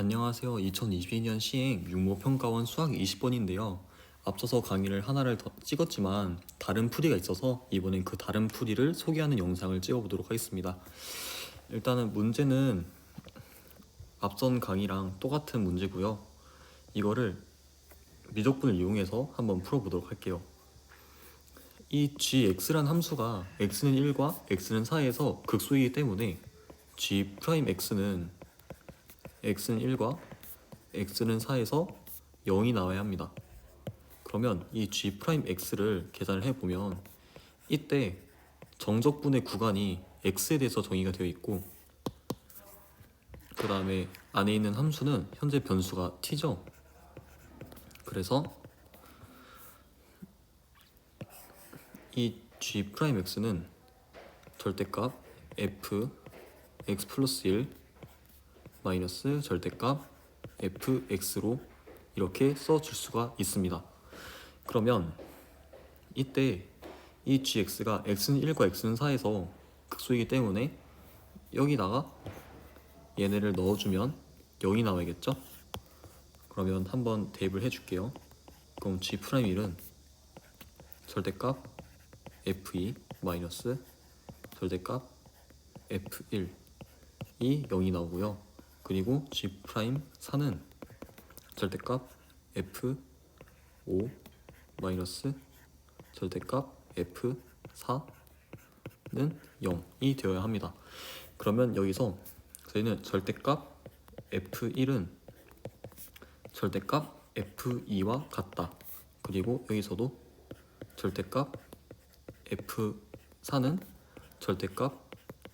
안녕하세요. 2022년 시행 육모평가원 수학 20번인데요. 앞서서 강의를 하나를 더 찍었지만 다른 풀이가 있어서 이번엔 그 다른 풀이를 소개하는 영상을 찍어보도록 하겠습니다. 일단은 문제는 앞선 강의랑 똑같은 문제고요. 이거를 미적분을 이용해서 한번 풀어보도록 할게요. 이 gx란 함수가 x는 1과 x는 4에서 극소이기 때문에 g'x는 x는 1과 x는 4에서 0이 나와야 합니다. 그러면 이 g'x를 계산을 해보면 이때 정적분의 구간이 x에 대해서 정의가 되어 있고 그 다음에 안에 있는 함수는 현재 변수가 t죠. 그래서 이 g'x는 절대값 f x 플러스 1 마이너스 절대값 fx로 이렇게 써줄 수가 있습니다. 그러면 이때 이 gx가 x는 1과 x는 4에서 극소이기 때문에 여기다가 얘네를 넣어주면 0이 나와야겠죠? 그러면 한번 대입을 해줄게요. 그럼 g'1은 절대값 f2 마이너스 절대값 f1 이 0이 나오고요. 그리고 g 프라임 4는 절대값 f 5 마이너스 절대값 f 4는 0이 되어야 합니다. 그러면 여기서 저희는 절대값 f1은 절대값 f2와 같다. 그리고 여기서도 절대값 f4는 절대값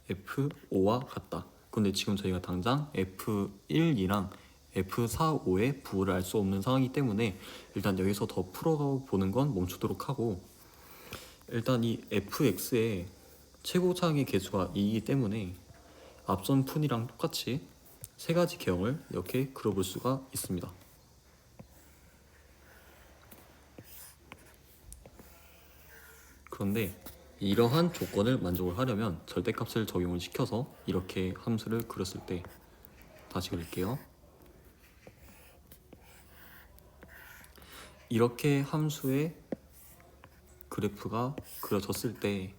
f5와 같다. 근데 지금 저희가 당장 f1이랑 f45의 부호를 알 수 없는 상황이기 때문에 일단 여기서 더 풀어 보는 건 멈추도록 하고 일단 이 fx의 최고차항의 개수가 2이기 때문에 앞선 푼이랑 똑같이 세 가지 개형을 이렇게 그려볼 수가 있습니다. 그런데 이러한 조건을 만족을 하려면 절대값을 적용을 시켜서 이렇게 함수를 그렸을 때 다시 그릴게요. 이렇게 함수의 그래프가 그려졌을 때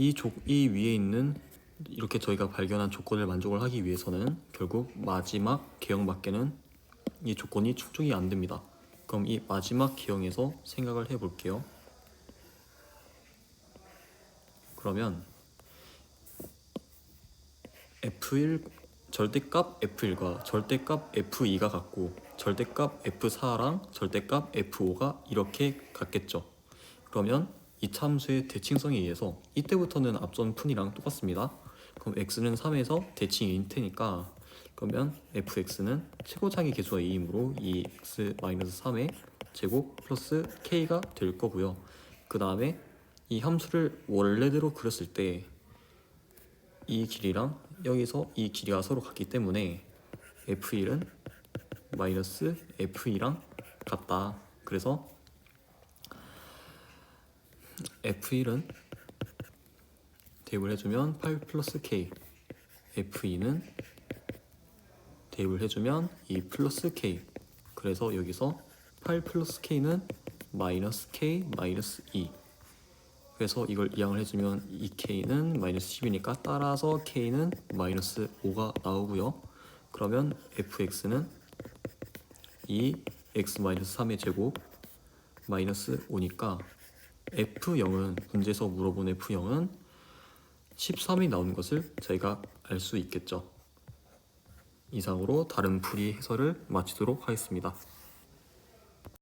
이 이 위에 있는 이렇게 저희가 발견한 조건을 만족을 하기 위해서는 결국 마지막 개형밖에는 이 조건이 충족이 안 됩니다. 그럼 이 마지막 개형에서 생각을 해볼게요. 그러면 F1 절대값 F1과 절대값 F2가 같고 절대값 F4랑 절대값 F5가 이렇게 같겠죠. 그러면 이 참수의 대칭성에 의해서 이때부터는 앞선 푼이랑 똑같습니다. 그럼 x는 3에서 대칭 2인 테니까 그러면 fx는 최고차기 개수가 2이므로 이 x-3의 제곱 플러스 k가 될 거고요. 그 다음에 이 함수를 원래대로 그렸을 때 이 길이랑 여기서 이 길이가 서로 같기 때문에 f1은 마이너스 f2랑 같다. 그래서 f1은 대입을 해주면 8 플러스 k. F2는 대입을 해주면 2 플러스 k. 그래서 여기서 8 플러스 k는 마이너스 k 마이너스 2 그래서 이걸 이항을 해주면 2k는 마이너스 10이니까 따라서 k는 마이너스 5가 나오고요 그러면 fx는 2 x 마이너스 3의 제곱 마이너스 5니까 F0은 문제에서 물어본 F0은 13이 나오는 것을 저희가 알 수 있겠죠. 이상으로 다른 풀이 해설을 마치도록 하겠습니다.